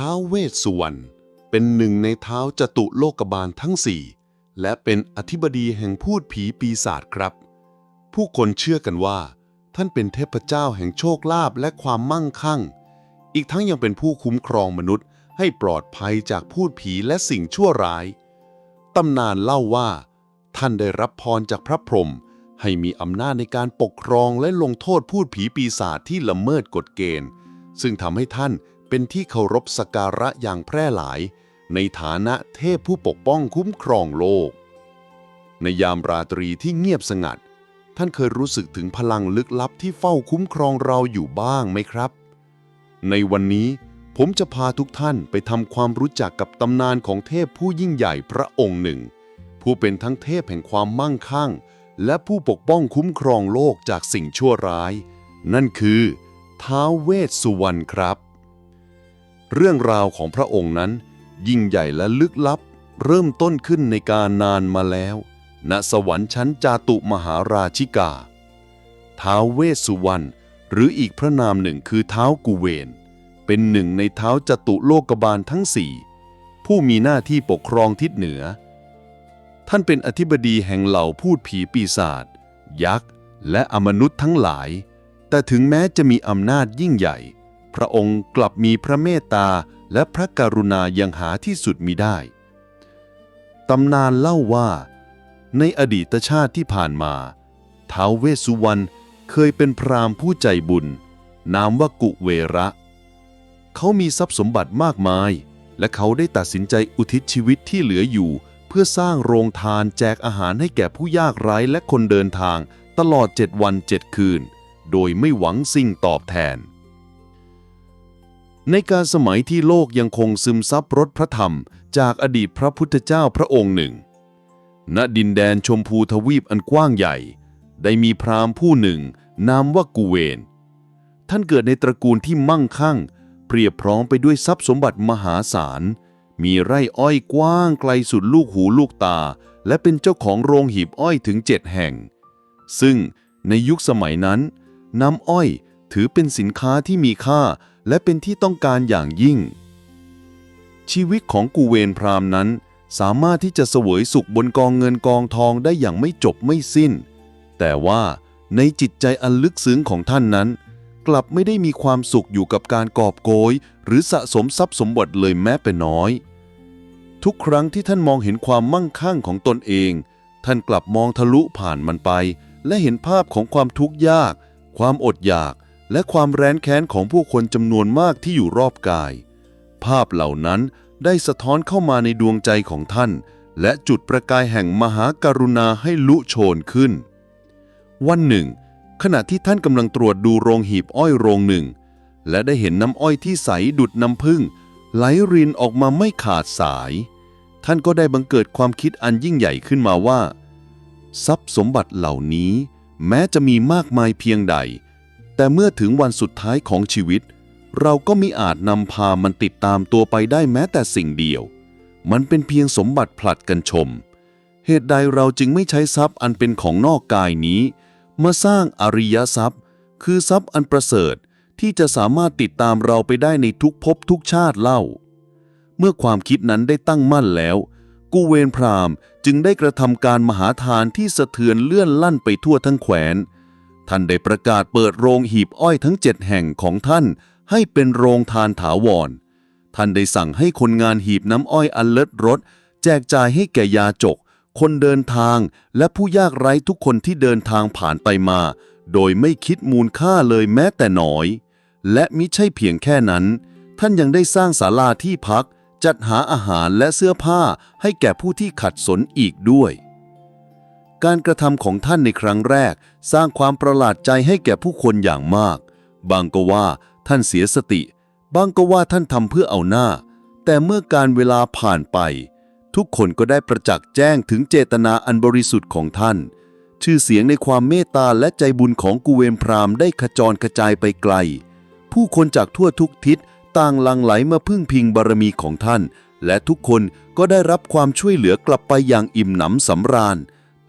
ท้าวเวสสุวรรณเป็นหนึ่งในเท้าจตุโลกบาลทั้งสี่และเป็นอธิบดีแห่งพูดผีปีศาจครับ ผู้คนเชื่อกันว่า ท่านเป็นเทพเจ้าแห่งโชคลาภและความมั่งคั่ง อีกทั้งยังเป็นผู้คุ้มครองมนุษย์ให้ปลอดภัยจากพูดผีและสิ่งชั่วร้าย ตำนานเล่าว่า ท่านได้รับพรจากพระพรหมให้มีอำนาจในการปกครองและลงโทษพูดผีปีศาจที่ละเมิดกฎเกณฑ์ ซึ่งทำให้ท่าน เป็นที่เคารพสักการะอย่างแพร่หลาย ในฐานะเทพผู้ปกป้องคุ้มครองโลก ในยามราตรีที่เงียบสงัด ท่านเคยรู้สึกถึงพลังลึกลับที่เฝ้าคุ้มครองเราอยู่บ้างไหมครับ ในวันนี้ผมจะพาทุกท่านไปทำความรู้จักกับตำนานของเทพผู้ยิ่งใหญ่พระองค์หนึ่ง ผู้เป็นทั้งเทพแห่งความมั่งคั่ง และผู้ปกป้องคุ้มครองโลกจากสิ่งชั่วร้าย นั่นคือท้าวเวสสุวรรณครับ เรื่องราวของพระองค์นั้น ยิ่งใหญ่และลึกลับ เริ่มต้นขึ้นในการนานมาแล้ว ณสวรรค์ชั้นจาตุมหาราชิกา ท้าวเวสสุวรรณหรืออีกพระนามหนึ่งคือเท้ากุเวน เป็นหนึ่งในเท้าจตุโลกบาลทั้งสี่ผู้มีหน้าที่ปกครองทิศเหนือ ท่านเป็นอธิบดีแห่งเหล่าพูดผีปีศาจยักษ์ และอมนุษย์ทั้งหลาย แต่ถึงแม้จะมีอำนาจยิ่งใหญ่ พระองค์กลับมีพระเมตตาและพระกรุณายังหาที่สุดมิได้ ตำนานเล่าว่า ในอดีตชาติที่ผ่านมา ท้าวเวสสุวรรณเคยเป็นพราหมณ์ผู้ใจบุญ นามว่ากุเวระ เขามีทรัพย์สมบัติมากมาย และเขาได้ตัดสินใจอุทิศชีวิตที่เหลืออยู่ เพื่อสร้างโรงทานแจกอาหารให้แก่ผู้ยากไร้และคนเดินทางตลอดเจ็ดวันเจ็ดคืน โดยไม่หวังสิ่งตอบแทน ในการสมัยที่โลกยังคงซึมซับรสพระธรรม จากอดีตพระพุทธเจ้าพระองค์หนึ่ง ณ ดินแดนชมพูทวีปอันกว้างใหญ่ ได้มีพราหมณ์ผู้หนึ่ง นามว่ากูเวน ท่านเกิดในตระกูลที่มั่งคั่ง เปรียบพร้อมไปด้วยทรัพย์สมบัติมหาศาล มีไร่อ้อยกว้างไกลสุดลูกหูลูกตา และเป็นเจ้าของโรงหีบอ้อยถึงเจ็ดแห่ง ซึ่งในยุคสมัยนั้น น้ำอ้อยถือเป็นสินค้าที่มีค่า และเป็นที่ต้องการอย่างยิ่ง ชีวิตของกูเวนพรามนั้น สามารถที่จะเสวยสุขบนกองเงินกองทองได้อย่างไม่จบไม่สิ้น แต่ว่าในจิตใจอันลึกซึ้งของท่านนั้น กลับไม่ได้มีความสุขอยู่กับการกอบโกย หรือสะสมทรัพย์สมบัติเลยแม้แต่น้อย ทุกครั้งที่ท่านมองเห็นความมั่งคั่งของตนเอง ท่านกลับมองทะลุผ่านมันไป และเห็นภาพของความทุกข์ยาก ความอดอยาก และความแร้นแค้นของผู้คนจำนวนมากที่อยู่รอบกาย ภาพเหล่านั้นได้สะท้อนเข้ามาในดวงใจของท่าน และจุดประกายแห่งมหาการุณาให้ลุโชนขึ้น วันหนึ่ง ขณะที่ท่านกำลังตรวจดูโรงหีบอ้อยโรงหนึ่ง และได้เห็นน้ำอ้อยที่ใสดุดน้ำผึ้งไหลรินออกมาไม่ขาดสาย ท่านก็ได้บังเกิดความคิดอันยิ่งใหญ่ขึ้นมาว่า ทรัพย์สมบัติเหล่านี้ แม้จะมีมากมายเพียงใด แต่เมื่อถึงวันสุดท้ายของชีวิต เราก็มิอาจนำพามันติดตามตัวไปได้แม้แต่สิ่งเดียว มันเป็นเพียงสมบัติผลัดกันชม เหตุใดเราจึงไม่ใช้ทรัพย์อันเป็นของนอกกายนี้ มาสร้างอริยทรัพย์ คือทรัพย์อันประเสริฐที่จะสามารถติดตามเราไปได้ในทุกภพทุกชาติเล่า เมื่อความคิดนั้นได้ตั้งมั่นแล้ว กูเวนพราหมจึงได้กระทำการมหาทานที่สะเทือนเลื่อนลั่นไปทั่วทั้งแขวน ท่านได้ประกาศเปิดโรงหีบอ้อยทั้งเจ็ดแห่งของท่านให้เป็นโรงทานถาวร ท่านได้สั่งให้คนงานหีบน้ำอ้อยอันเลิศรสแจกจ่ายให้แก่ยาจก คนเดินทางและผู้ยากไร้ทุกคนที่เดินทางผ่านไปมา โดยไม่คิดมูลค่าเลยแม้แต่น้อย และมิใช่เพียงแค่นั้น ท่านยังได้สร้างศาลาที่พัก จัดหาอาหารและเสื้อผ้าให้แก่ผู้ที่ขัดสนอีกด้วย การกระทำของท่านในครั้งแรก สร้างความประหลาดใจให้แก่ผู้คนอย่างมาก บางก็ว่าท่านเสียสติ บางก็ว่าท่านทำเพื่อเอาหน้า แต่เมื่อการเวลาผ่านไป ทุกคนก็ได้ประจักษ์แจ้งถึงเจตนาอันบริสุทธิ์ของท่าน ชื่อเสียงในความเมตตาและใจบุญของกูเวนพรามได้ขจรกระจายไปไกล ผู้คนจากทั่วทุกทิศต่างหลังไหลมาพึ่งพิงบารมีของท่าน และทุกคนก็ได้รับความช่วยเหลือกลับไปอย่างอิ่มหนำสำราญ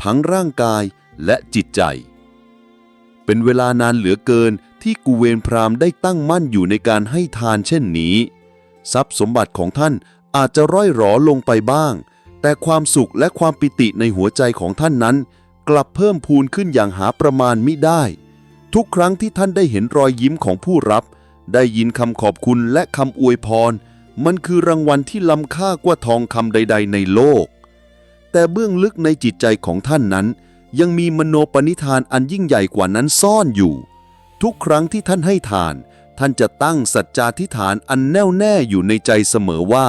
ทั้งร่างกายและจิตใจ เป็นเวลานานเหลือเกินที่กูเวนพรามได้ตั้งมั่นอยู่ในการให้ทานเช่นนี้ ทรัพย์สมบัติของท่านอาจจะร่อยหรอลงไปบ้าง แต่ความสุขและความปิติในหัวใจของท่านนั้น กลับเพิ่มพูนขึ้นอย่างหาประมาณมิได้ ทุกครั้งที่ท่านได้เห็นรอยยิ้มของผู้รับ ได้ยินคำขอบคุณและคำอวยพร มันคือรางวัลที่ล้ำค่ากว่าทองคำใด ๆ ในโลก แต่เบื้องลึกในจิตใจของท่านนั้น ยังมีมโนปณิธานอันยิ่งใหญ่กว่านั้นซ่อนอยู่ ทุกครั้งที่ท่านให้ทาน ท่านจะตั้งสัจจาธิฐานอันแน่วแน่อยู่ในใจเสมอว่า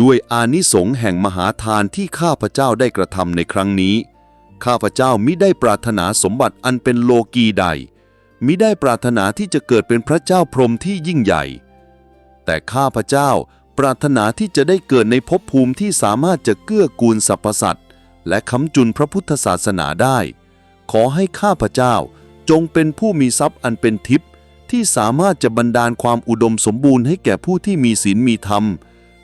ด้วยอานิสงส์แห่งมหาทานที่ข้าพเจ้าได้กระทำในครั้งนี้ ข้าพเจ้ามิได้ปรารถนาสมบัติอันเป็นโลกีใดมิได้ปรารถนาที่จะเกิดเป็นพระเจ้าพรหมที่ยิ่งใหญ่ แต่ข้าพเจ้า ปรารถนาที่จะได้เกิดในภพภูมิที่สามารถจะเกื้อกูลสรรพสัตว์และค้ำจุนพระพุทธศาสนาได้ ขอให้ข้าพเจ้าจงเป็นผู้มีทรัพย์อันเป็นทิพย์ที่สามารถจะบันดาลความอุดมสมบูรณ์ให้แก่ผู้ที่มีศีลมีธรรม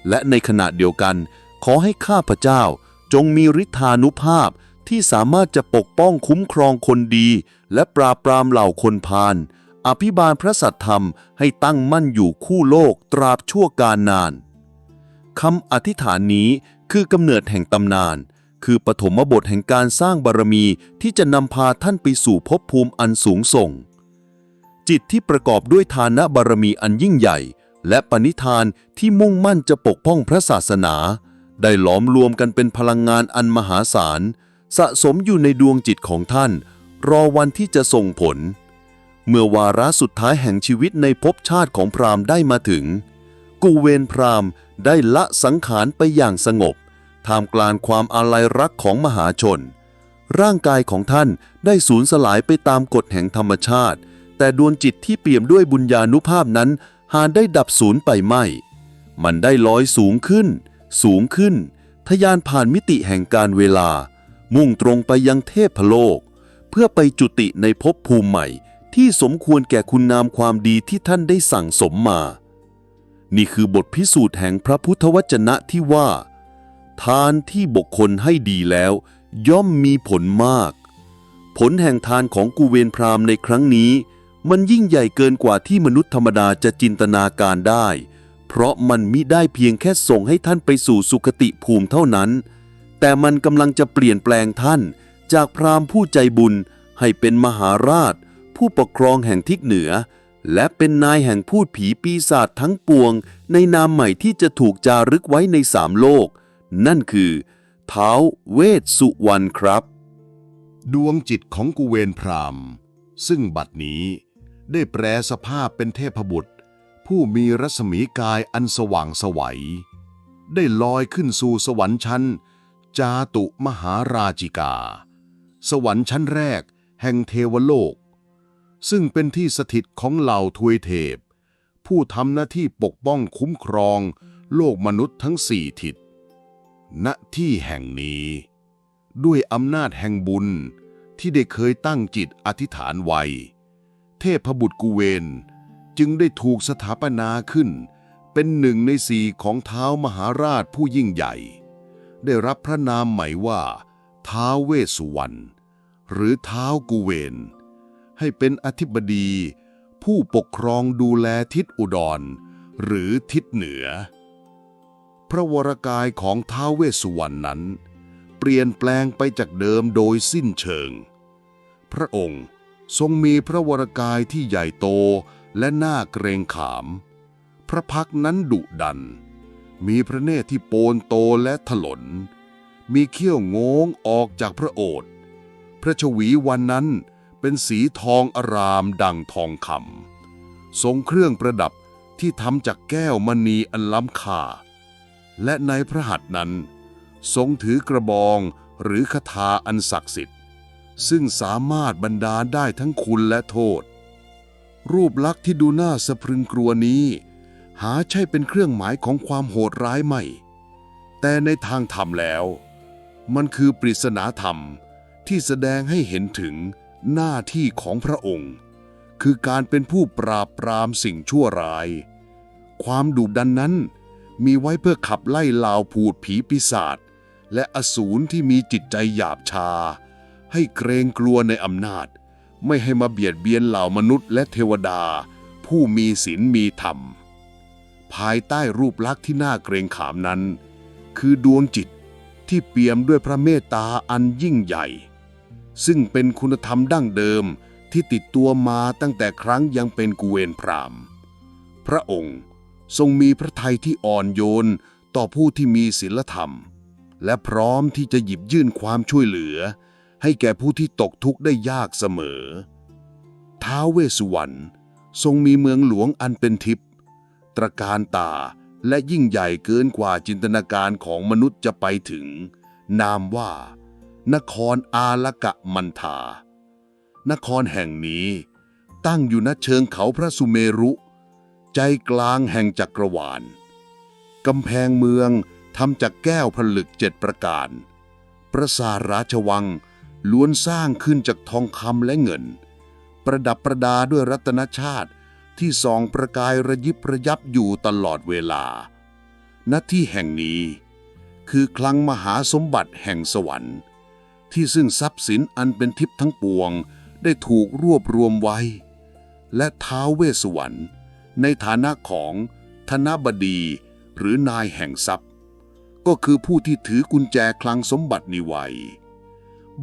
และในขณะเดียวกัน ขอให้ข้าพเจ้าจงมีฤทธานุภาพที่สามารถจะปกป้องคุ้มครองคนดี และปราบปรามเหล่าคนพาลอภิบาลพระสัตธรรมให้ตั้งมั่นอยู่คู่โลกตราบชั่วกาลนาน คำอธิษฐานนี้คือกำเนิดแห่งตำนาน คือปฐมบทแห่งการสร้างบารมีที่จะนำพาท่านไปสู่ภพภูมิอันสูงส่ง จิตที่ประกอบด้วยทานบารมีอันยิ่งใหญ่ และปณิธานที่มุ่งมั่นจะปกป้องพระศาสนา ได้หลอมรวมกันเป็นพลังงานอันมหาศาล สะสมอยู่ในดวงจิตของท่าน รอวันที่จะส่งผล เมื่อวาระสุดท้ายแห่งชีวิตในภพชาติของพราหมณ์ได้มาถึง กูเวนพรามได้ละสังขารไปอย่างสงบท่ามกลางความอาลัยรักของมหาชน ร่างกายของท่านได้สูญสลายไปตามกฎแห่งธรรมชาติ แต่ดวงจิตที่เปี่ยมด้วยบุญญาณุภาพนั้น หาได้ดับสูญไปไม่ มันได้ลอยสูงขึ้น สูงขึ้นทะยานผ่านมิติแห่งการเวลา มุ่งตรงไปยังเทพโลก เพื่อไปจุติในภพภูมิใหม่ที่สมควรแก่คุณงามความดีที่ท่านได้สั่งสมมา นี่คือบทพิสูจน์แห่งพระพุทธวจนะที่ว่า ทานที่บุคคลให้ดีแล้ว ย่อมมีผลมาก ผลแห่งทานของกูเวนพราหมณ์ในครั้งนี้ มันยิ่งใหญ่เกินกว่าที่มนุษย์ธรรมดาจะจินตนาการได้ เพราะมันมิได้เพียงแค่ส่งให้ท่านไปสู่สุคติภูมิเท่านั้น แต่มันกำลังจะเปลี่ยนแปลงท่าน จากพราหมณ์ผู้ใจบุญให้เป็นมหาราช ผู้ปกครองแห่งทิศเหนือ และเป็นนายแห่งพูดผีปีศาจทั้งปวง ในนามใหม่ที่จะถูกจารึกไว้ในสามโลก นั่นคือ เท้าเวสสุวรรณครับ ดวงจิตของกุเวนพรามซึ่งบัดนี้ได้แปลสภาพเป็นเทพบุตร ผู้มีรัศมีกายอันสว่างสวัย ได้ลอยขึ้นสู่สวรรค์ชั้น จาตุมหาราชิกา สวรรค์ชั้นแรกแห่งเทวโลก ซึ่งเป็นที่สถิตของเหล่าทวยเทพ ผู้ทำหน้าที่ปกป้องคุ้มครอง โลกมนุษย์ทั้งสี่ทิศณที่แห่งนี้ ด้วยอำนาจแห่งบุญที่ได้เคยตั้งจิตอธิษฐานไว้ เทพบุตรกุเวนจึงได้ถูกสถาปนาขึ้น เป็นหนึ่งในสี่ของเท้ามหาราชผู้ยิ่งใหญ่ ได้รับพระนามใหม่ว่า ท้าเวสุวรรณหรือท้ากุเวน ให้เป็นอธิบดี ผู้ปกครองดูแลทิศอุดร หรือทิศเหนือ พระวรกายของท้าวเวสสุวรรณนั้น เปลี่ยนแปลงไปจากเดิมโดยสิ้นเชิง พระองค์ทรงมีพระวรกายที่ใหญ่โตและน่าเกรงขาม พระพักนั้นดุดัน มีพระเนตรที่โปนโตและถลน มีเขี้ยวงงออกจากพระโอษฐ์พระชวีวันนั้น เป็นสีทองอารามดังทองคำทรงเครื่องประดับที่ทำจากแก้วมณีอันล้ำค่า และในพระหัตถ์นั้น ทรงถือกระบองหรือคาถาอันศักดิ์สิทธิ์ ซึ่งสามารถบรรดาได้ทั้งคุณและโทษ รูปลักษณ์ที่ดูน่าสะพรึงกลัวนี้ หาใช่เป็นเครื่องหมายของความโหดร้ายไม่ แต่ในทางธรรมแล้ว มันคือปริศนาธรรมที่แสดงให้เห็นถึง หน้าที่ของพระองค์ คือการเป็นผู้ปราบปรามสิ่งชั่วร้าย ความดุดันนั้นมีไว้เพื่อขับไล่ลาวผูดผีปีศาจและอสูรที่มีจิตใจหยาบชา ให้เกรงกลัวในอำนาจ ไม่ให้มาเบียดเบียนเหล่ามนุษย์และเทวดา ผู้มีศีลมีธรรม ภายใต้รูปลักษณ์ที่น่าเกรงขามนั้น คือดวงจิตที่เปี่ยมด้วยพระเมตตาอันยิ่งใหญ่ ซึ่งเป็นคุณธรรมดั้งเดิมที่ติดตัวมาตั้งแต่ครั้งยังเป็นกุเวนพรามพระองค์ทรงมีพระทัยที่อ่อนโยนต่อผู้ที่มีศีลธรรม และพร้อมที่จะหยิบยื่นความช่วยเหลือ ให้แก่ผู้ที่ตกทุกข์ได้ยากเสมอ ท้าวเวสสุวรรณทรงมีเมืองหลวงอันเป็นทิพย์ตระการตาและยิ่งใหญ่เกินกว่าจินตนาการของมนุษย์จะไปถึง นามว่า นครอาลกะมันทานครแห่งนี้ตั้งอยู่ณเชิงเขาพระสุเมรุ ใจกลางแห่งจักรวาลกำแพงเมืองทำจากแก้วผลึกเจ็ดประการ ประสาทราชวังล้วนสร้างขึ้นจากทองคำและเงิน ประดับประดาด้วยรัตนชาติที่ส่องประกายระยิบระยับอยู่ตลอดเวลา ณที่แห่งนี้ คือคลังมหาสมบัติแห่งสวรรค์ ที่ซึ่งทรัพย์สินอันเป็นทิพย์ทั้งปวง ได้ถูกรวบรวมไว้ และท้าวเวสสวรรค์ในฐานะของธนบดีหรือนายแห่งทรัพย์ ก็คือผู้ที่ถือกุญแจคลังสมบัตินิไวย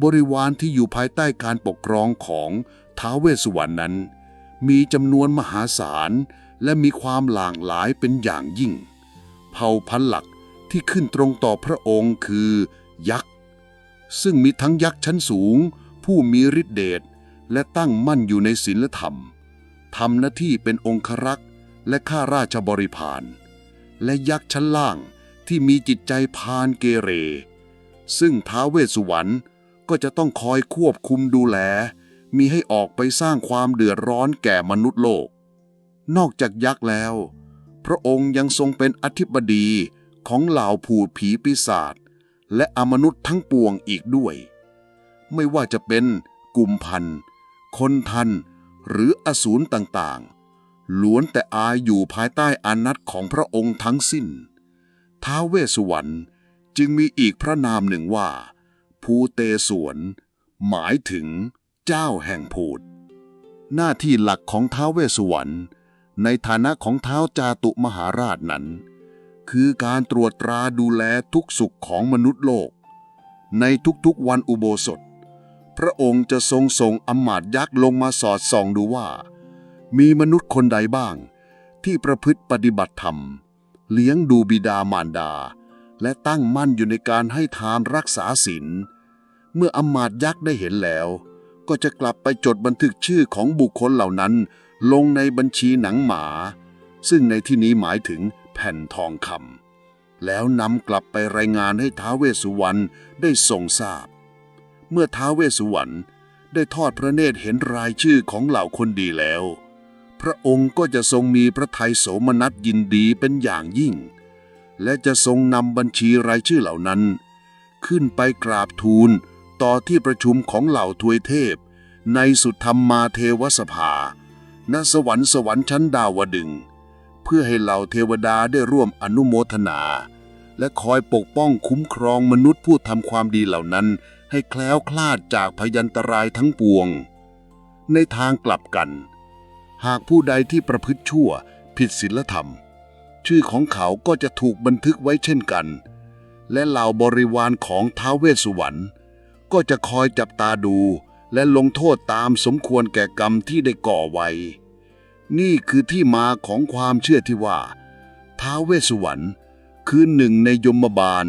บริวารที่อยู่ภายใต้การปกครองของท้าวเวสสวรรณนั้น มีจำนวนมหาศาลและมีความหลากหลายเป็นอย่างยิ่ง เผ่าพันธุ์หลักที่ขึ้นตรงต่อพระองค์คือ ยักษ์ ซึ่งมีทั้งยักษ์ชั้นสูง ผู้มีฤทธิเดชและตั้งมั่นอยู่ในศีลธรรมทำหน้าที่เป็นองครักษ์และข้าราชบริพารและยักษ์ชั้นล่างที่มีจิตใจพานเกเร ซึ่งท้าเวสสุวรรณก็จะต้องคอยควบคุมดูแล มีให้ออกไปสร้างความเดือดร้อนแก่มนุษย์โลก นอกจากยักษ์แล้ว พระองค์ยังทรงเป็นอธิบดีของเหล่าผูดผีปีศาจ และอมนุษย์ทั้งปวงอีกด้วย ไม่ว่าจะเป็นกลุ่มพัน คนทัน หรืออสูรต่างๆ ล้วนแต่อายอยู่ภายใต้อานัตของพระองค์ทั้งสิ้น ท้าวเวสสุวรรณจึงมีอีกพระนามหนึ่งว่า ภูเตสวน หมายถึงเจ้าแห่งภูตหน้าที่หลักของท้าวเวสสุวรรณในฐานะของท้าวจาตุมหาราชนั้น คือการตรวจตราดูแลทุกสุขของมนุษย์โลก ในทุกๆวันอุโบสถ พระองค์จะทรงส่งอมาตยักษ์ลงมาสอดส่องดูว่า มีมนุษย์คนใดบ้าง ที่ประพฤติปฏิบัติธรรม เลี้ยงดูบิดามารดา และตั้งมั่นอยู่ในการให้ทานรักษาศีลเมื่ออมาตยักษ์ได้เห็นแล้ว ก็จะกลับไปจดบันทึกชื่อของบุคคลเหล่านั้น ลงในบัญชีหนังหมา ซึ่งในที่นี้หมายถึง แผ่นทองคำแล้วนำกลับไปรายงานให้ท้าเวสุวรรณได้ทรงทราบ เมื่อท้าเวสสุวรรณได้ทอดพระเนตรเห็นรายชื่อของเหล่าคนดีแล้ว พระองค์ก็จะทรงมีพระทัยโสมนัสยินดีเป็นอย่างยิ่ง และจะทรงนำบัญชีรายชื่อเหล่านั้น ขึ้นไปกราบทูลต่อที่ประชุมของเหล่าทวยเทพ ในสุธรรมมาเทวสภา ณสวรรค์สวรรค์ชั้นดาวดึงส์ เพื่อให้เหล่าเทวดาได้ร่วมอนุโมทนา และคอยปกป้องคุ้มครองมนุษย์ผู้ทำความดีเหล่านั้น ให้แคล้วคลาดจากพยันตรายทั้งปวง ในทางกลับกัน หากผู้ใดที่ประพฤติชั่วผิดศีลธรรม ชื่อของเขาก็จะถูกบันทึกไว้เช่นกัน และเหล่าบริวารของท้าวเวสสุวรรณก็จะคอยจับตาดูและลงโทษตามสมควรแก่กรรมที่ได้ก่อไว้ นี่คือที่มาของความเชื่อที่ว่า ท้าวเวสสุวรรณคือหนึ่งในยมบาล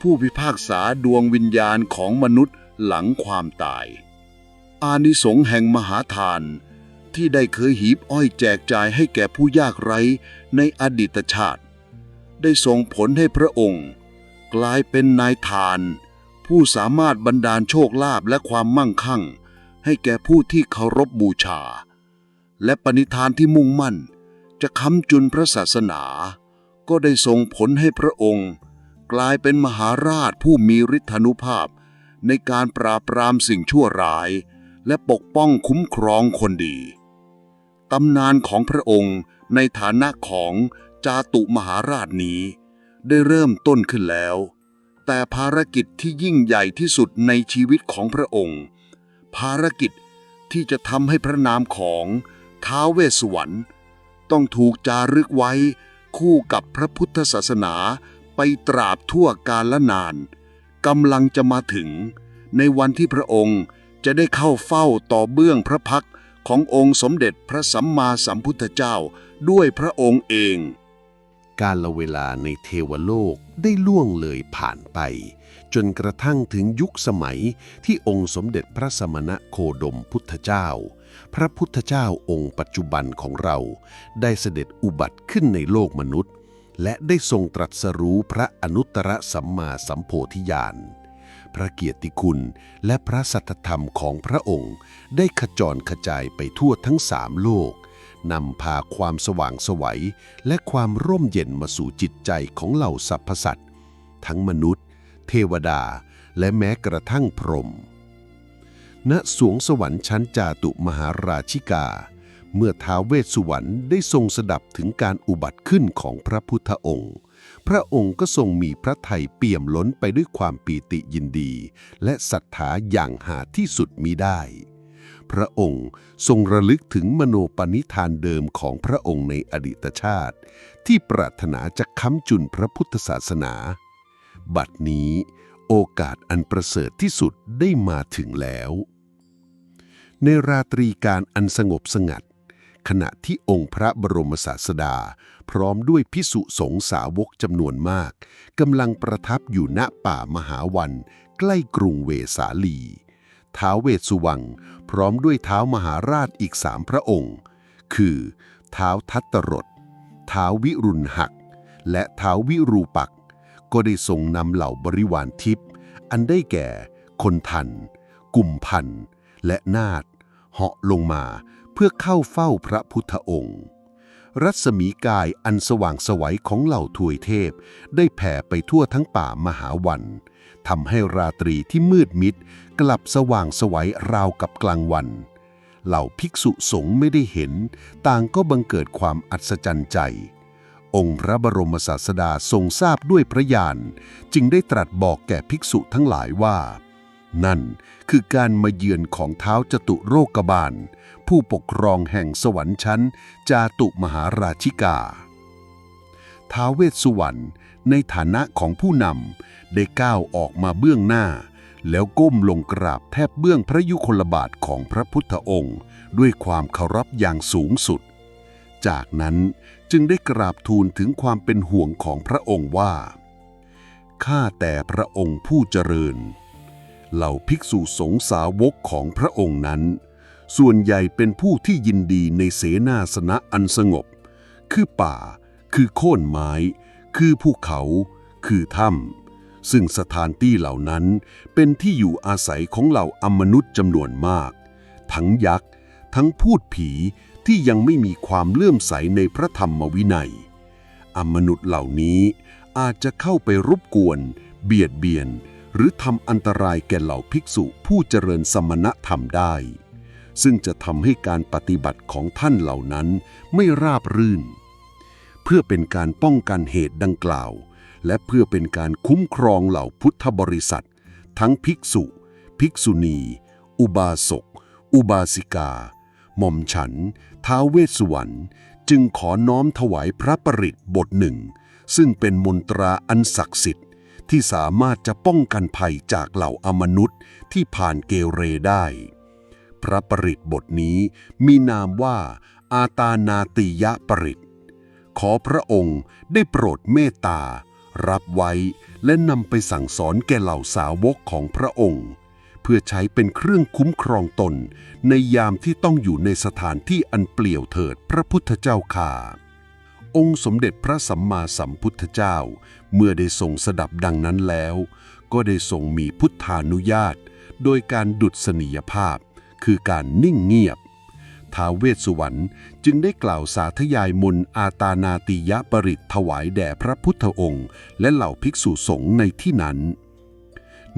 ผู้พิพากษาดวงวิญญาณของมนุษย์หลังความตาย อานิสงส์แห่งมหาทาน ที่ได้เคยหีบอ้อยแจกจ่ายให้แก่ผู้ยากไร้ในอดีตชาติ ได้ส่งผลให้พระองค์ กลายเป็นนายทาน ผู้สามารถบันดาลโชคลาภและความมั่งคั่ง ให้แก่ผู้ที่เคารพบบูชา และปณิธานที่มุ่งมั่น จะค้ำจุนพระศาสนา ก็ได้ส่งผลให้พระองค์ กลายเป็นมหาราชผู้มีฤทธานุภาพ ในการปราบปรามสิ่งชั่วร้าย และปกป้องคุ้มครองคนดี ตำนานของพระองค์ในฐานะของจาตุมหาราชนี้ ได้เริ่มต้นขึ้นแล้ว แต่ภารกิจที่ยิ่งใหญ่ที่สุดในชีวิตของพระองค์ ภารกิจที่จะทำให้พระนามของ ท้าเวสสวรรณต้องถูกจารึกไว้คู่กับพระพุทธศาสนาไปตราบทั่วกาลนานกำลังจะมาถึง ในวันที่พระองค์จะได้เข้าเฝ้าต่อเบื้องพระพักขององค์สมเด็จพระสัมมาสัมพุทธเจ้าด้วยพระองค์เอง การละเวลาในเทวโลกได้ล่วงเลยผ่านไป จนกระทั่งถึงยุคสมัยที่องค์สมเด็จพระสมณะโคดมพุทธเจ้า พระพุทธเจ้าองค์ปัจจุบันของเรา ได้เสด็จอุบัติขึ้นในโลกมนุษย์ และได้ทรงตรัสรู้พระอนุตตรสัมมาสัมโพธิญาณพระเกียรติคุณและพระสัทธรรมของพระองค์ ได้ขจรขจายไปทั่วทั้งสามโลกนำพาความสว่างสวัยและความร่มเย็นมาสู่จิตใจของเหล่าสรรพสัตว์ ทั้งมนุษย์ เทวดา และแม้กระทั่งพรหม ณสวงสวรรค์ชั้นจาตุมหาราชิกา เมื่อท้าวเวสสุวรรณได้ทรงสดับถึงการอุบัติขึ้นของพระพุทธองค์ พระองค์ก็ทรงมีพระทัยเปี่ยมล้นไปด้วยความปีติยินดี และศรัทธาอย่างหาที่สุดมิได้ พระองค์ทรงระลึกถึงมโนปณิธานเดิมของพระองค์ในอดีตชาติ ที่ปรารถนาจะค้ำจุนพระพุทธศาสนา บัดนี้โอกาสอันประเสริฐที่สุดได้มาถึงแล้ว ในราตรีการอันสงบสงัด ขณะที่องค์พระบรมศาสดา พร้อมด้วยพิสุสงฆ์สาวกจำนวนมากกำลังประทับอยู่ณป่ามหาวัน ใกล้กรุงเวสาลี ท้าวเวสสุวังพร้อมด้วยเท้ามหาราชอีกสามพระองค์ คือเท้าวทัตตรถท้าววิรุณหัก และเท้าววิรูปัก ก็ได้ทรงนำเหล่าบริวารทิพย์อันได้แก่ คนทัน กลุ่มพันธ์ และนาฏเหาะลงมาเพื่อเข้าเฝ้าพระพุทธองค์ รัศมีกายอันสว่างไสวัยของเหล่าทวยเทพ ได้แผ่ไปทั่วทั้งป่ามหาวันทำให้ราตรีที่มืดมิด กลับสว่างไสวัยราวกับกลางวัน เหล่าภิกษุสงฆ์ไม่ได้เห็น ต่างก็บังเกิดความอัศจรรย์ใจ องค์พระบรมศาสดาทรงทราบด้วยพระญาณจึงได้ตรัสบอกแก่ภิกษุทั้งหลายว่า นั่นคือการมาเยือนของเท้าจตุโรกบาล ผู้ปกครองแห่งสวรรค์ชั้น จาตุมหาราชิกา ท้าเวสสุวรรณในฐานะของผู้นำได้ก้าวออกมาเบื้องหน้า แล้วก้มลงกราบแทบเบื้องพระยุคลบาทของพระพุทธองค์ ด้วยความเคารพอย่างสูงสุด จากนั้นจึงได้กราบทูลถึงความเป็นห่วงของพระองค์ว่า ข้าแต่พระองค์ผู้เจริญ เหล่าภิกษุสงฆ์สาวกของพระองค์นั้น ส่วนใหญ่เป็นผู้ที่ยินดีในเสนาสนะอันสงบ คือป่า คือโค่นไม้ คือภูเขา คือถ้ำซึ่งสถานที่เหล่านั้นเป็นที่อยู่อาศัยของเหล่าอมนุษย์จำนวนมาก ทั้งยักษ์ ทั้งพูดผีที่ยังไม่มีความเลื่อมใสในพระธรรมวินัย อมนุษย์เหล่านี้อาจจะเข้าไปรบกวน เบียดเบียน หรือทำอันตรายแก่เหล่าภิกษุผู้เจริญสมณธรรมได้ ซึ่งจะทำให้การปฏิบัติของท่านเหล่านั้นไม่ราบรื่น เพื่อเป็นการป้องกันเหตุดังกล่าว และเพื่อเป็นการคุ้มครองเหล่าพุทธบริษัท ทั้งภิกษุ ภิกษุณี อุบาสก อุบาสิกา หม่อมฉัน ท้าเวสสุวรรณจึงขอน้อมถวายพระปริตบทหนึ่ง ซึ่งเป็นมนตราอันศักดิ์สิทธิ ที่สามารถจะป้องกันภัยจากเหล่าอมนุษย์ที่ผ่านเกเรได้ พระปริตบทนี้มีนามว่า อาตานาติยะปริตขอพระองค์ได้โปรดเมตตา รับไว้และนำไปสั่งสอนแก่เหล่าสาวกของพระองค์ เพื่อใช้เป็นเครื่องคุ้มครองตน ในยามที่ต้องอยู่ในสถานที่อันเปลี่ยวเถิดพระพุทธเจ้าค่า องค์สมเด็จพระสัมมาสัมพุทธเจ้า เมื่อได้ทรงสดับดังนั้นแล้ว ก็ได้ทรงมีพุทธานุญาต โดยการดุษณียภาพ คือการนิ่งเงียบท้าเวสสุวรรณจึงได้กล่าวสาธยายมนอาตานาติยปริตถวายแด่พระพุทธองค์ และเหล่าภิกษุสงฆ์ในที่นั้น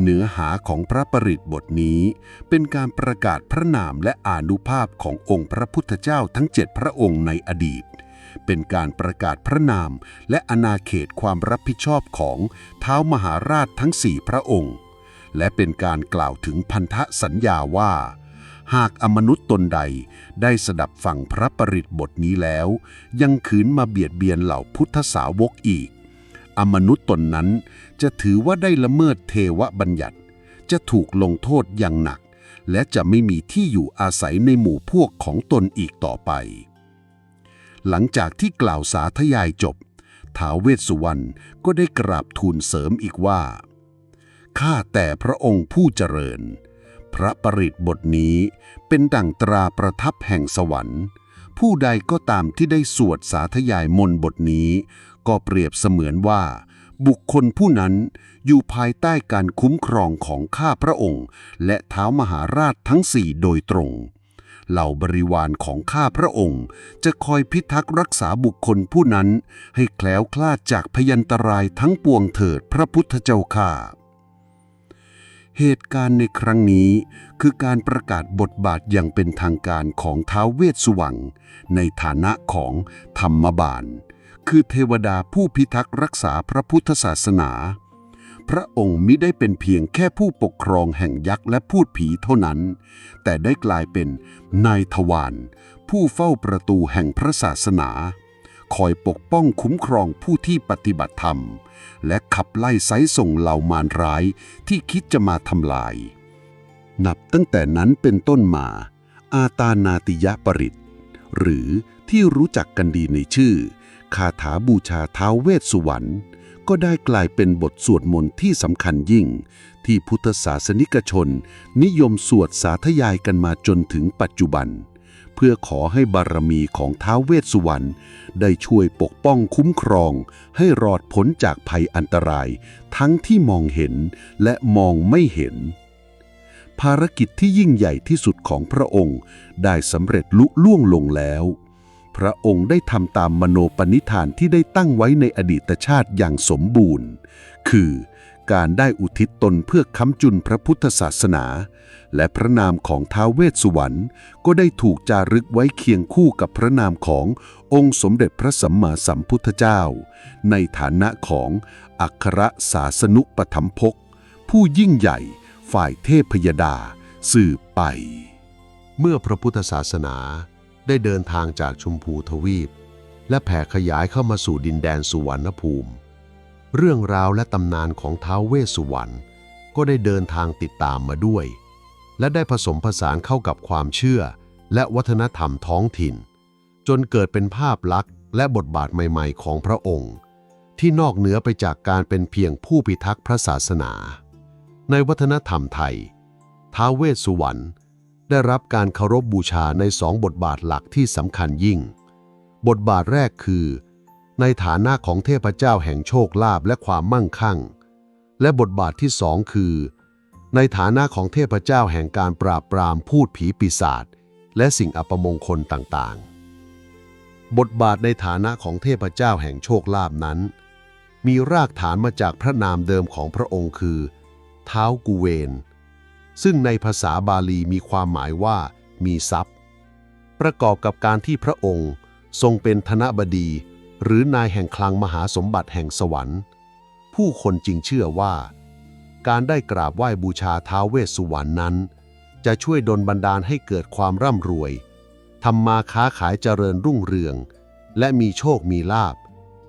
เนื้อหาของพระปริตบทนี้เป็นการประกาศพระนามและอานุภาพขององค์พระพุทธเจ้าทั้งเจ็ดพระองค์ในอดีต เป็นการประกาศพระนาม และอาณาเขตความรับผิดชอบของเท้ามหาราชทั้งสี่พระองค์ และเป็นการกล่าวถึงพันธสัญญาว่า หากอมนุษย์ตนใดได้สดับฟังพระปริตบทนี้แล้ว ยังขืนมาเบียดเบียนเหล่าพุทธสาวกอีก อมนุษย์ตนนั้นจะถือว่าได้ละเมิดเทวบัญญัติ จะถูกลงโทษอย่างหนักและจะไม่มีที่อยู่อาศัยในหมู่พวกของตนอีกต่อไป หลังจากที่กล่าวสาธยายจบ ท้าวเวสสุวรรณก็ได้กราบทูลเสริมอีกว่า ข้าแต่พระองค์ผู้เจริญ พระปริตบทนี้เป็นดั่งตราประทับแห่งสวรรค์ ผู้ใดก็ตามที่ได้สวดสาธยายมนบทนี้ ก็เปรียบเสมือนว่า บุคคลผู้นั้นอยู่ภายใต้การคุ้มครองของข้าพระองค์ และเท้ามหาราชทั้งสี่โดยตรง เหล่าบริวารของข้าพระองค์ จะคอยพิทักษ์รักษาบุคคลผู้นั้น ให้แคล้วคลาดจากพยันตรายทั้งปวงเถิดพระพุทธเจ้าข้าเหตุการณ์ในครั้งนี้คือการประกาศบทบาทอย่างเป็นทางการของท้าวเวสสุวรรณในฐานะของธรรมบาล คือเทวดาผู้พิทักษ์รักษาพระพุทธศาสนา พระองค์มิได้เป็นเพียงแค่ผู้ปกครองแห่งยักษ์และพูดผีเท่านั้น แต่ได้กลายเป็นนายทวารผู้เฝ้าประตูแห่งพระศาสนา คอยปกป้องคุ้มครองผู้ที่ปฏิบัติธรรม และขับไล่ไซส่งเหล่ามารร้ายที่คิดจะมาทำลาย นับตั้งแต่นั้นเป็นต้นมา อาตานาติยปริตหรือที่รู้จักกันดีในชื่อ คาถาบูชาท้าวเวสสุวรรณ ก็ได้กลายเป็นบทสวดมนต์ที่สำคัญยิ่ง ที่พุทธศาสนิกชน นิยมสวดสาธยายกันมาจนถึงปัจจุบัน เพื่อขอให้บารมีของท้าวเวสสุวรรณได้ช่วยปกป้องคุ้มครอง ให้รอดพ้นจากภัยอันตราย ทั้งที่มองเห็นและมองไม่เห็น ภารกิจที่ยิ่งใหญ่ที่สุดของพระองค์ ได้สำเร็จลุล่วงลงแล้ว พระองค์ได้ทำตามมโนปณิธานที่ได้ตั้งไว้ในอดีตชาติอย่างสมบูรณ์ คือการได้อุทิศตนเพื่อค้ำจุนพระพุทธศาสนา และพระนามของท้าวเวสสุวรรณก็ได้ถูกจารึกไว้เคียงคู่กับพระนามขององค์สมเด็จพระสัมมาสัมพุทธเจ้า ในฐานะของอัครศาสนุปถัมภก ผู้ยิ่งใหญ่ฝ่ายเทพยดา สืบไป เมื่อพระพุทธศาสนา ได้เดินทางจากชมพูทวีป และแผ่ขยายเข้ามาสู่ดินแดนสุวรรณภูมิ เรื่องราวและตำนานของท้าวเวสสุวรรณก็ได้เดินทางติดตามมาด้วย และได้ผสมผสานเข้ากับความเชื่อ และวัฒนธรรมท้องถิ่น จนเกิดเป็นภาพลักษณ์ และบทบาทใหม่ๆ ของพระองค์ ที่นอกเหนือไปจากการเป็นเพียงผู้พิทักษ์พระศาสนา ในวัฒนธรรมไทยท้าวเวสสุวรรณ ได้รับการเคารพบบูชาในสองบทบาทหลักที่สำคัญยิ่ง บทบาทแรกคือ ในฐานะของเทพเจ้าแห่งโชคลาภและความมั่งคั่ง และบทบาทที่สองคือ ในฐานะของเทพเจ้าแห่งการปราบปรามพูดผีปีศาจและสิ่งอัปมงคลต่างๆ บทบาทในฐานะของเทพเจ้าแห่งโชคลาภนั้น มีรากฐานมาจากพระนามเดิมของพระองค์คือ เท้ากุเวน ซึ่งในภาษาบาลีมีความหมายว่า มีทรัพย์ ประกอบกับการที่พระองค์ทรงเป็นธนบดี หรือนายแห่งคลังมหาสมบัติแห่งสวรรค์ ผู้คนจึงเชื่อว่า การได้กราบไหว้บูชาท้าวเวสสุวรรณนั้น จะช่วยดลบันดาลให้เกิดความร่ำรวยทำมาค้าขายเจริญรุ่งเรือง และมีโชคมีลาภ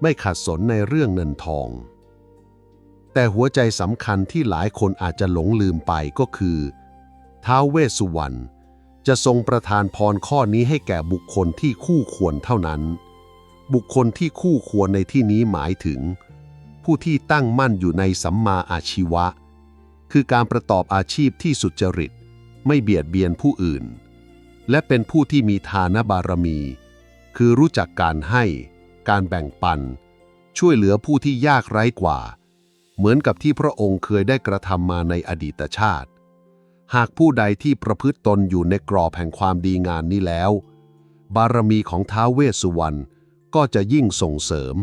ไม่ขัดสนในเรื่องเงินทอง แต่หัวใจสำคัญที่หลายคนอาจจะหลงลืมไปก็คือท้าวเวสสุวรรณจะทรงประทานพรข้อนี้ให้แก่บุคคลที่คู่ควรเท่านั้น บุคคลที่คู่ควรในที่นี้หมายถึง ผู้ที่ตั้งมั่นอยู่ในสัมมาอาชีวะ คือการประกอบอาชีพที่สุจริต ไม่เบียดเบียนผู้อื่น และเป็นผู้ที่มีทานบารมี คือรู้จักการให้ การแบ่งปัน ช่วยเหลือผู้ที่ยากไร้กว่า เหมือนกับที่พระองค์เคยได้กระทำมาในอดีตชาติ หากผู้ใดที่ประพฤติตนอยู่ในกรอบแห่งความดีงานนี้แล้ว บารมีของท้าวเวสสุวรรณก็จะยิ่งส่งเสริม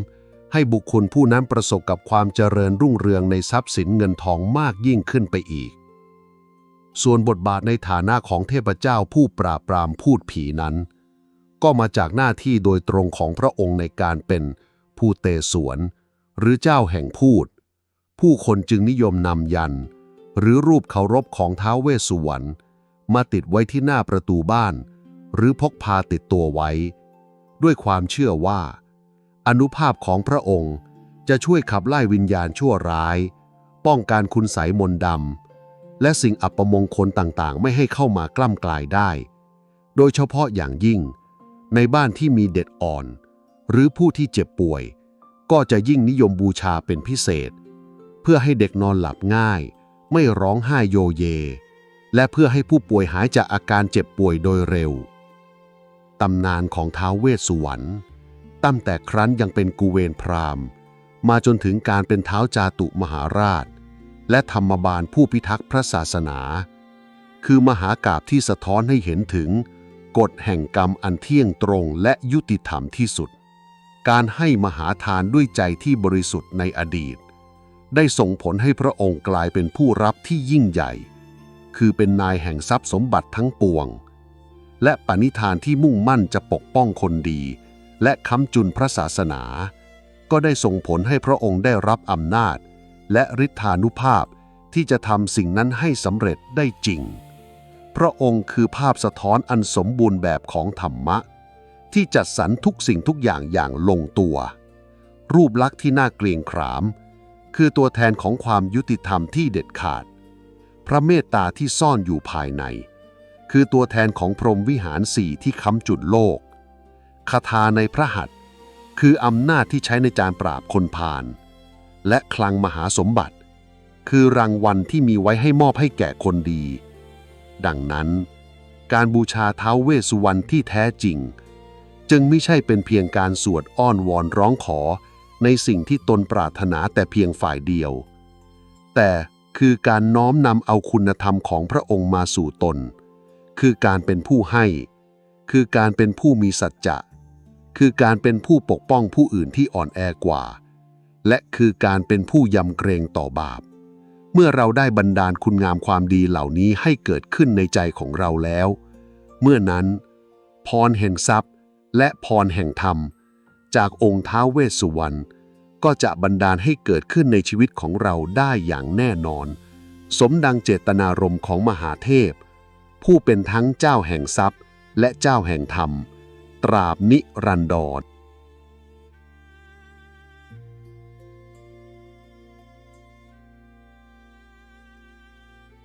ให้บุคคลผู้นั้นประสบกับความเจริญรุ่งเรืองในทรัพย์สินเงินทองมากยิ่งขึ้นไปอีก ส่วนบทบาทในฐานะของเทพเจ้าผู้ปราบปรามพูดผีนั้น ก็มาจากหน้าที่โดยตรงของพระองค์ในการเป็นผู้เตสวน หรือเจ้าแห่งพูด ผู้คนจึงนิยมนำยัน หรือรูปเคารพของท้าวเวสสุวรรณมาติดไว้ที่หน้าประตูบ้าน หรือพกพาติดตัวไว้ ด้วยความเชื่อว่า อนุภาพของพระองค์จะช่วยขับไล่วิญญาณชั่วร้าย ป้องกันคุณไสยมนดำและสิ่งอัปมงคลต่างๆ ไม่ให้เข้ามากล้ำกลายได้ โดยเฉพาะอย่างยิ่ง ในบ้านที่มีเด็กอ่อน หรือผู้ที่เจ็บป่วย ก็จะยิ่งนิยมบูชาเป็นพิเศษ พื่อให้เด็กนอนหลับง่าย ไม่ร้องไห้โยเย และเพื่อให้ผู้ป่วยหายจากอาการเจ็บป่วยโดยเร็ว ตำนานของท้าวเวสสุวรรณตั้งแต่ครั้นยังเป็นกุเวนพราหมณ์ มาจนถึงการเป็นเท้าจาตุมหาราช และธรรมบาลผู้พิทักษ์พระศาสนา คือมหากาบที่สะท้อนให้เห็นถึง กฎแห่งกรรมอันเที่ยงตรงและยุติธรรมที่สุด การให้มหาทานด้วยใจที่บริสุทธิ์ในอดีต ได้ส่งผลให้พระองค์กลายเป็นผู้รับที่ยิ่งใหญ่ คือเป็นนายแห่งทรัพย์สมบัติทั้งปวง และปณิธานที่มุ่งมั่นจะปกป้องคนดี และค้ำจุนพระศาสนา ก็ได้ส่งผลให้พระองค์ได้รับอำนาจ และฤทธานุภาพที่จะทำสิ่งนั้นให้สำเร็จได้จริง พระองค์คือภาพสะท้อนอันสมบูรณ์แบบของธรรมะ ที่จัดสรรทุกสิ่งทุกอย่างอย่างลงตัว รูปลักษณ์ที่น่าเกรงขาม คือตัวแทนของความยุติธรรมที่เด็ดขาด พระเมตตาที่ซ่อนอยู่ภายใน คือตัวแทนของพรหมวิหารสี่ที่ค้ำจุดโลก คาถาในพระหัตถ์คืออำนาจที่ใช้ในการปราบคนพาลและคลังมหาสมบัติ คือรางวัลที่มีไว้ให้มอบให้แก่คนดี ดังนั้น การบูชาเท้าวเวสสุวรรณที่แท้จริง จึงไม่ใช่เป็นเพียงการสวดอ้อนวอนร้องขอ ในสิ่งที่ตนปรารถนาแต่เพียงฝ่ายเดียว แต่คือการน้อมนำเอาคุณธรรมของพระองค์มาสู่ตน คือการเป็นผู้ให้ คือการเป็นผู้มีสัจจะ คือการเป็นผู้ปกป้องผู้อื่นที่อ่อนแอกว่า และคือการเป็นผู้ยำเกรงต่อบาป เมื่อเราได้บันดาลคุณงามความดีเหล่านี้ให้เกิดขึ้นในใจของเราแล้ว เมื่อนั้น พรแห่งทรัพย์และพรแห่งธรรม จากองค์ท้าวเวสสุวรรณก็จะบันดาลให้เกิดขึ้นในชีวิตของเราได้อย่างแน่นอน สมดังเจตนารมณ์ของมหาเทพ ผู้เป็นทั้งเจ้าแห่งทรัพย์และเจ้าแห่งธรรม ตราบนิรันดร